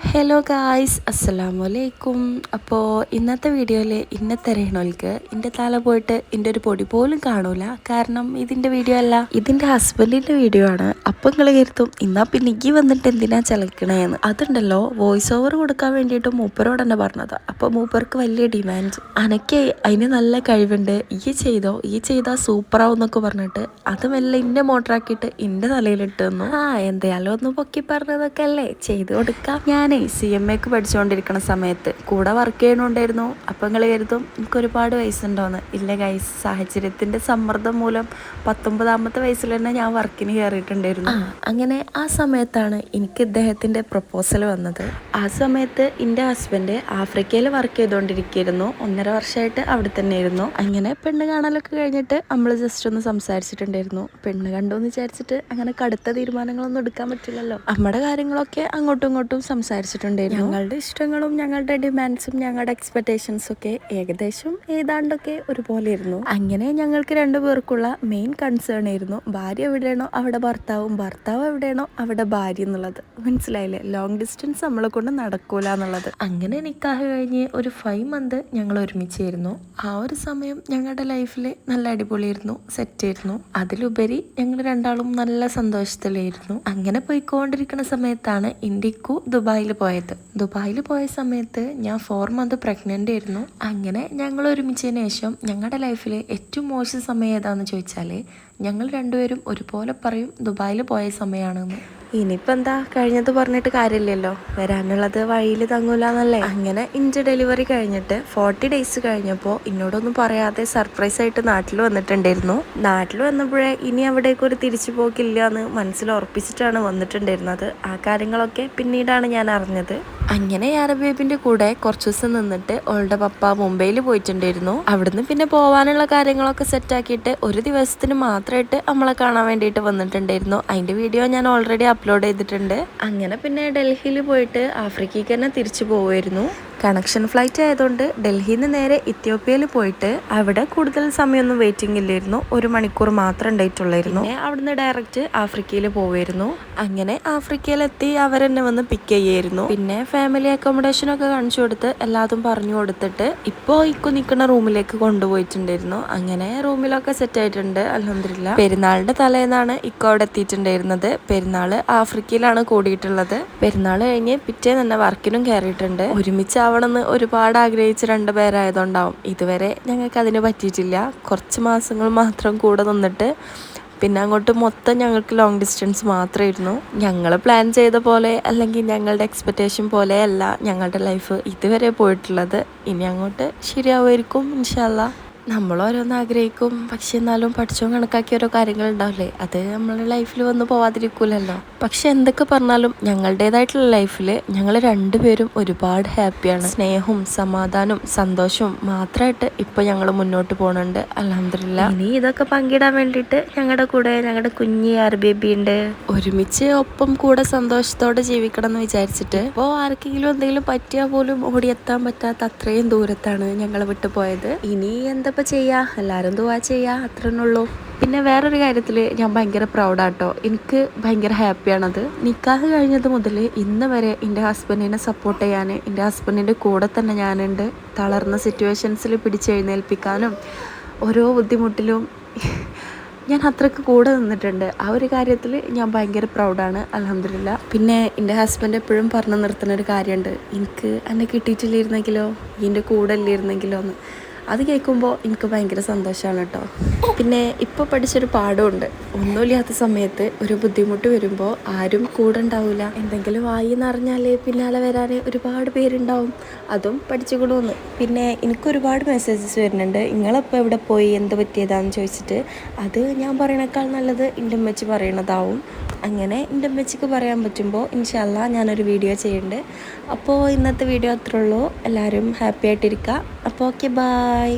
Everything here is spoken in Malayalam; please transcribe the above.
ഹലോ ഗായ്സ് അസ്സലാമു അലൈക്കും അപ്പോൾ ഇന്നത്തെ വീഡിയോയിൽ ഇന്നത്തെ തെരയണോൽക്ക് എന്റെ തല പോയിട്ട് എന്റെ ഒരു പൊടി പോലും കാണൂല. കാരണം ഇതിന്റെ വീഡിയോ അല്ല. ഇതിന്റെ ഹസ്ബൻഡിന്റെ വീഡിയോ ആണ്. അപ്പം നിങ്ങൾ കരുത്തും ഇന്നാ പിന്നെ ഈ വന്നിട്ട് എന്തിനാ ചലക്കണേന്ന്? അതുണ്ടല്ലോ വോയിസ് ഓവർ കൊടുക്കാൻ വേണ്ടിയിട്ട് മൂപ്പരോട് തന്നെ പറഞ്ഞത്. അപ്പോൾ മൂപ്പർക്ക് വലിയ ഡിമാൻഡ് അനക്ക് അതിന് നല്ല കഴിവുണ്ട്. ഈ ചെയ്തോ ഈ ചെയ്താൽ സൂപ്പറാവും എന്നൊക്കെ പറഞ്ഞിട്ട് അത് മെല്ലെ ഇന്നെ മോട്ടറാക്കിയിട്ട് എന്റെ തലയിലിട്ട് തന്നു. ആ എന്തായാലും ഒന്ന് പൊക്കി പറഞ്ഞതൊക്കെ അല്ലേ? ചെയ്ത് കൊടുക്കാം. ഞാനേ സി എം എക്ക് പഠിച്ചുകൊണ്ടിരിക്കുന്ന സമയത്ത് കൂടെ വർക്ക് ചെയ്യണുണ്ടായിരുന്നു. അപ്പം നിങ്ങൾ കരുതും എനിക്ക് ഒരുപാട് വയസ്സുണ്ടോന്ന്. ഇല്ല ഗൈസ് സാഹചര്യത്തിന്റെ സമ്മർദ്ദം മൂലം പത്തൊമ്പതാമത്തെ വയസ്സിൽ തന്നെ ഞാൻ വർക്കിന് കയറിയിട്ടുണ്ടായിരുന്നു അങ്ങനെ ആ സമയത്താണ് എനിക്ക് ഇദ്ദേഹത്തിന്റെ പ്രപ്പോസൽ വന്നത്. ആ സമയത്ത് എന്റെ ഹസ്ബൻഡ് ആഫ്രിക്കയിൽ വർക്ക് ചെയ്തുകൊണ്ടിരിക്കുകയായിരുന്നു ഒന്നര വർഷമായിട്ട് അവിടെ തന്നെ ആയിരുന്നു അങ്ങനെ പെണ്ണ് കാണാനൊക്കെ കഴിഞ്ഞിട്ട് നമ്മൾ ജസ്റ്റ് ഒന്ന് സംസാരിച്ചിട്ടുണ്ടായിരുന്നു. പെണ്ണ് കണ്ടു എന്ന് വിചാരിച്ചിട്ട് അങ്ങനെ കടുത്ത തീരുമാനങ്ങളൊന്നും എടുക്കാൻ പറ്റില്ലല്ലോ. നമ്മുടെ കാര്യങ്ങളൊക്കെ അങ്ങോട്ടും ഇങ്ങോട്ടും സംസാരിച്ചിട്ടുണ്ടായിരുന്നു. ഞങ്ങളുടെ ഇഷ്ടങ്ങളും ഞങ്ങളുടെ ഡിമാൻഡ്സും ഞങ്ങളുടെ എക്സ്പെക്ടേഷൻസും ഒക്കെ ഏകദേശം ഏതാണ്ടൊക്കെ ഒരുപോലെ ഇരുന്നു. അങ്ങനെ ഞങ്ങൾക്ക് രണ്ടുപേർക്കുള്ള മെയിൻ കൺസേൺ ആയിരുന്നു. ഭാര്യ എവിടെയാണോ അവിടെ ഭർത്താവും ഭർത്താവ് എവിടെയാണോ അവിടെ ഭാര്യ എന്നുള്ളത്. മനസ്സിലായില്ലേ? ലോങ് ഡിസ്റ്റൻസ് നമ്മളെ കൊണ്ട് നടക്കൂല എന്നുള്ളത്. അങ്ങനെ നിക്കാഹ് കഴിഞ്ഞ് ഒരു ഫൈവ് മന്ത് ഞങ്ങൾ ഒരുമിച്ചായിരുന്നു. ആ ഒരു സമയം ഞങ്ങളുടെ ലൈഫിൽ നല്ല അടിപൊളിയായിരുന്നു സെറ്റ് ആയിരുന്നു. അതിലുപരി ഞങ്ങൾ രണ്ടാളും നല്ല സന്തോഷത്തിലായിരുന്നു. അങ്ങനെ പോയിക്കൊണ്ടിരിക്കുന്ന സമയത്താണ് ഇന്ത്യക്കു ദുബായിൽ പോയത്. ദുബായിൽ പോയ സമയത്ത് ഞാൻ ഫോർ മന്ത് പ്രഗ്നന്റ് ആയിരുന്നു. അങ്ങനെ ഞങ്ങൾ ഒരുമിച്ചതിന് ശേഷം ഞങ്ങളുടെ ലൈഫിൽ ഏറ്റവും മോശം സമയം ഏതാണെന്ന് ചോദിച്ചാൽ ഞങ്ങൾ രണ്ടുപേരും ഒരുപോലെ പറയും ദുബായിൽ പോയ സമയമാണെന്ന്. ഇനിയിപ്പോൾ എന്താ? കഴിഞ്ഞത് പറഞ്ഞിട്ട് കാര്യമില്ലല്ലോ. വരാനുള്ളത് വഴിയിൽ തങ്ങൂല എന്നല്ലേ അങ്ങനെ ഇഞ്ച് ഡെലിവറി കഴിഞ്ഞിട്ട് ഫോർട്ടി ഡേയ്സ് കഴിഞ്ഞപ്പോൾ ഇന്നോടൊന്നും പറയാതെ സർപ്രൈസ് ആയിട്ട് നാട്ടിൽ വന്നിട്ടുണ്ടായിരുന്നു. നാട്ടിൽ വന്നപ്പോഴേ ഇനി അവിടേക്ക് ഒരു തിരിച്ചു പോക്കില്ല എന്ന് മനസ്സിൽ ഉറപ്പിച്ചിട്ടാണ് വന്നിട്ടുണ്ടായിരുന്നത്. ആ കാര്യങ്ങളൊക്കെ പിന്നീടാണ് ഞാൻ അറിഞ്ഞത്. അങ്ങനെ ബേബിന്റെ കൂടെ കുറച്ചു ദിവസം നിന്നിട്ട് ഓളുടെ പപ്പ മുംബൈയിൽ പോയിട്ടുണ്ടായിരുന്നു. അവിടുന്ന് പിന്നെ പോവാനുള്ള കാര്യങ്ങളൊക്കെ സെറ്റാക്കിയിട്ട് ഒരു ദിവസത്തിന് മാത്രമായിട്ട് നമ്മളെ കാണാൻ വേണ്ടിയിട്ട് വന്നിട്ടുണ്ടായിരുന്നു. അതിന്റെ വീഡിയോ ഞാൻ ഓൾറെഡി അപ്ലോഡ് ചെയ്തിട്ടുണ്ട്. അങ്ങനെ പിന്നെ ഡൽഹിയിൽ പോയിട്ട് ആഫ്രിക്കയ്ക്ക് തന്നെ തിരിച്ചു പോവുമായിരുന്നു കണക്ഷൻ ഫ്ലൈറ്റ് ആയതുകൊണ്ട് ഡൽഹിയിൽ നിന്ന് നേരെ ഇത്യോപ്യയിൽ പോയിട്ട് അവിടെ കൂടുതൽ സമയമൊന്നും വെയിറ്റിംഗ് ഇല്ലായിരുന്നു. ഒരു മണിക്കൂർ മാത്രം ഉണ്ടായിട്ടുള്ളായിരുന്നു. അവിടുന്ന് ഡയറക്റ്റ് ആഫ്രിക്കയിൽ പോവായിരുന്നു. അങ്ങനെ ആഫ്രിക്കയിലെത്തി അവരെന്നെ വന്ന് പിക്ക് ചെയ്യായിരുന്നു. പിന്നെ ഫാമിലി അക്കോമഡേഷൻ ഒക്കെ കാണിച്ചു കൊടുത്ത് എല്ലാതും പറഞ്ഞു കൊടുത്തിട്ട് ഇപ്പോൾ ഇക്കു നിൽക്കുന്ന റൂമിലേക്ക് കൊണ്ടുപോയിട്ടുണ്ടായിരുന്നു. അങ്ങനെ റൂമിലൊക്കെ സെറ്റ് ആയിട്ടുണ്ട്. അലഹമില്ല പെരുന്നാളിന്റെ തലേന്നാണ് ഇക്കോ അവിടെ എത്തിയിട്ടുണ്ടായിരുന്നത്. പെരുന്നാൾ ആഫ്രിക്കയിലാണ് കൂടിയിട്ടുള്ളത്. പെരുന്നാൾ കഴിഞ്ഞ് പിറ്റേ തന്നെ വർക്കിനും കയറിയിട്ടുണ്ട്. ഒരുമിച്ച് ആവണമെന്ന് ഒരുപാട് ആഗ്രഹിച്ച രണ്ട് പേരായതുകൊണ്ടാവും. ഇതുവരെ ഞങ്ങൾക്ക് അതിന് പറ്റിയിട്ടില്ല. കുറച്ച് മാസങ്ങൾ മാത്രം കൂടെ നിന്നിട്ട് പിന്നെ അങ്ങോട്ട് മൊത്തം ഞങ്ങൾക്ക് ലോങ് ഡിസ്റ്റൻസ് മാത്രമായിരുന്നു ഞങ്ങൾ പ്ലാൻ ചെയ്ത പോലെ അല്ലെങ്കിൽ ഞങ്ങളുടെ എക്സ്പെക്റ്റേഷൻ പോലെയല്ല ഞങ്ങളുടെ ലൈഫ് ഇതുവരെ പോയിട്ടുള്ളത്. ഇനി അങ്ങോട്ട് ശരിയാവുമായിരിക്കും ഇൻഷാല്ല നമ്മൾ ഓരോന്ന് ആഗ്രഹിക്കും പക്ഷെ എന്നാലും പഠിച്ചോ കണക്കാക്കിയ ഓരോ കാര്യങ്ങൾ ഉണ്ടാവില്ലേ അത് നമ്മളുടെ ലൈഫിൽ വന്ന് പോവാതിരിക്കൂലല്ലോ. പക്ഷെ എന്തൊക്കെ പറഞ്ഞാലും ഞങ്ങളുടേതായിട്ടുള്ള ലൈഫിൽ ഞങ്ങൾ രണ്ടുപേരും ഒരുപാട് ഹാപ്പിയാണ് സ്നേഹവും സമാധാനവും സന്തോഷവും മാത്രമായിട്ട് ഇപ്പൊ ഞങ്ങൾ മുന്നോട്ട് പോകുന്നുണ്ട് അലഹമില്ല ഇനി ഇതൊക്കെ പങ്കിടാൻ വേണ്ടിയിട്ട് ഞങ്ങളുടെ കൂടെ ഞങ്ങളുടെ കുഞ്ഞി ആർ ബേബി ഉണ്ട് ഒരുമിച്ച് ഒപ്പം കൂടെ സന്തോഷത്തോടെ ജീവിക്കണം എന്ന് വിചാരിച്ചിട്ട് ഇപ്പോൾ ആർക്കെങ്കിലും എന്തെങ്കിലും പറ്റിയാൽ പോലും ഓടിയെത്താൻ പറ്റാത്ത അത്രയും ദൂരത്താണ് ഞങ്ങൾ വിട്ടുപോയത്. ഇനി എന്താ ഇപ്പം ചെയ്യുക എല്ലാവരും ദുവാ ചെയ്യുക അത്രന്നുള്ളൂ പിന്നെ വേറൊരു കാര്യത്തിൽ ഞാൻ ഭയങ്കര പ്രൗഡാട്ടോ എനിക്ക് ഭയങ്കര ഹാപ്പിയാണത് നിക്കാഹ് കഴിഞ്ഞത് മുതൽ ഇന്ന് വരെ എന്റെ ഹസ്ബൻഡിനെ സപ്പോർട്ട് ചെയ്യാൻ എന്റെ ഹസ്ബൻഡിന്റെ കൂടെ തന്നെ ഞാനുണ്ട്. തളർന്ന സിറ്റുവേഷൻസിൽ പിടിച്ചെഴുന്നേൽപ്പിക്കാനും ഓരോ ബുദ്ധിമുട്ടിലും ഞാൻ അത്രയ്ക്ക് കൂടെ നിന്നിട്ടുണ്ട്. ആ ഒരു കാര്യത്തിൽ ഞാൻ ഭയങ്കര പ്രൗഡാണ് അലഹമില്ല പിന്നെ എന്റെ ഹസ്ബൻഡ് എപ്പോഴും പറഞ്ഞു നിർത്തുന്ന ഒരു കാര്യമുണ്ട് എനിക്ക് എന്നെ കിട്ടിയിട്ടില്ലായിരുന്നെങ്കിലോ? എന്റെ കൂടെ ഇല്ലായിരുന്നെങ്കിലോ എന്ന് അത് കേൾക്കുമ്പോൾ എനിക്ക് ഭയങ്കര സന്തോഷമാണ് കേട്ടോ. പിന്നെ ഇപ്പോൾ പഠിച്ചൊരു പാഠമുണ്ട് ഒന്നുമില്ലാത്ത സമയത്ത് ഒരു ബുദ്ധിമുട്ട് വരുമ്പോൾ ആരും കൂടെ ഉണ്ടാവില്ല എന്തെങ്കിലും വായി എന്നറിഞ്ഞാൽ പിന്നാലെ വരാൻ ഒരുപാട് പേരുണ്ടാവും. അതും പഠിച്ചുകൊള്ളുമെന്ന് പിന്നെ എനിക്ക് ഒരുപാട് മെസ്സേജസ് വരുന്നുണ്ട്. നിങ്ങളിപ്പോൾ എവിടെ പോയി? എന്ത് പറ്റിയതാണെന്ന് ചോദിച്ചിട്ട്. അത് ഞാൻ പറയണേക്കാൾ നല്ലത് എന്റെ ഉമ്മച്ചി പറയണതാവും. അങ്ങനെ എന്റെ അമ്മച്ചിക്ക് പറയാൻ പറ്റുമ്പോൾ ഇൻഷല്ല ഞാനൊരു വീഡിയോ ചെയ്യുന്നുണ്ട്. അപ്പോൾ ഇന്നത്തെ വീഡിയോ അത്രേ ഉള്ളൂ. എല്ലാവരും ഹാപ്പി ആയിട്ടിരിക്കുക. അപ്പോൾ ഓക്കെ ബായ്